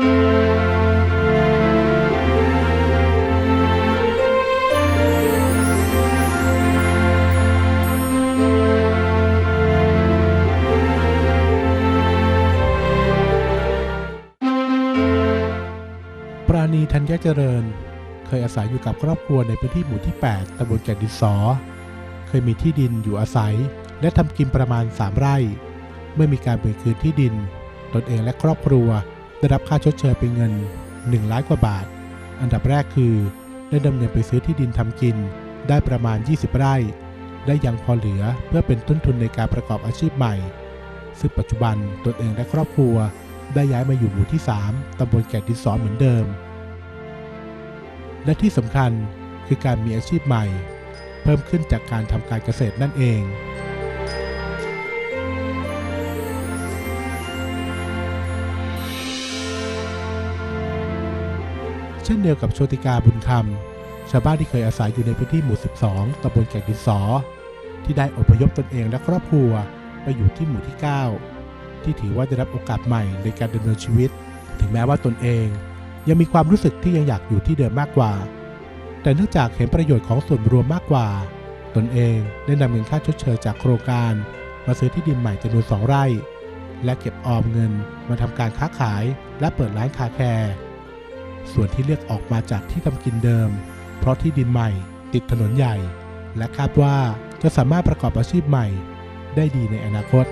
ปราณีธัญเจริญ เคยอาศัยอยู่กับครอบครัวในพื้นที่หมู่ที่ 8ตำบลแก่นดินสอ เคยมีที่ดินอยู่อาศัย และทำกินประมาณ 3 ไร่ เมื่อมีการเปลี่ยนคืนที่ดิน ตนเองและครอบครัว ได้รับค่าชดเชยเป็นเงิน 1 ล้านกว่าบาท อันดับแรกคือ ได้ดำเนินไปซื้อที่ดินทำกิน ได้ประมาณ 20 ไร่ ได้ยังพอเหลือเพื่อเป็นต้นทุนในการประกอบอาชีพใหม่ ซึ่งปัจจุบันตนเองและครอบครัว ได้ย้ายมาอยู่หมู่ที่ 3ตำบลแก่ดินสอเหมือนเดิม และที่สำคัญคือการมีอาชีพใหม่ เพิ่มขึ้นจากการทำการเกษตรนั่นเอง ช่นเดียวกับโชติกาบุญคำชาวบ้านที่เคยอาศัยอยู่ในพื้นที่หมู่ 12ตำบลแก่งดินสอ ที่ได้อพยพตนเองและครอบครัวไปอยู่ที่หมู่ที่ 9 ที่ถือว่าได้รับโอกาสใหม่ในการดำเนินชีวิต ถึงแม้ว่าตนเองยังมีความรู้สึกที่ยังอยากอยู่ที่เดิมมากกว่า แต่เนื่องจากเห็นประโยชน์ของส่วนรวมมากกว่า ตนเองได้นำเงินค่าชดเชยจากโครงการ มาซื้อที่ดินใหม่จำนวนสองไร่ และเก็บออมเงินมาทำการค้าขายและเปิดร้านคาแคร์ ส่วนที่เลือกออกมาจากที่ทำกินเดิม เพราะที่ดินใหม่ติดถนนใหญ่ และคาดว่าจะสามารถประกอบอาชีพใหม่ ได้ดีในอนาคต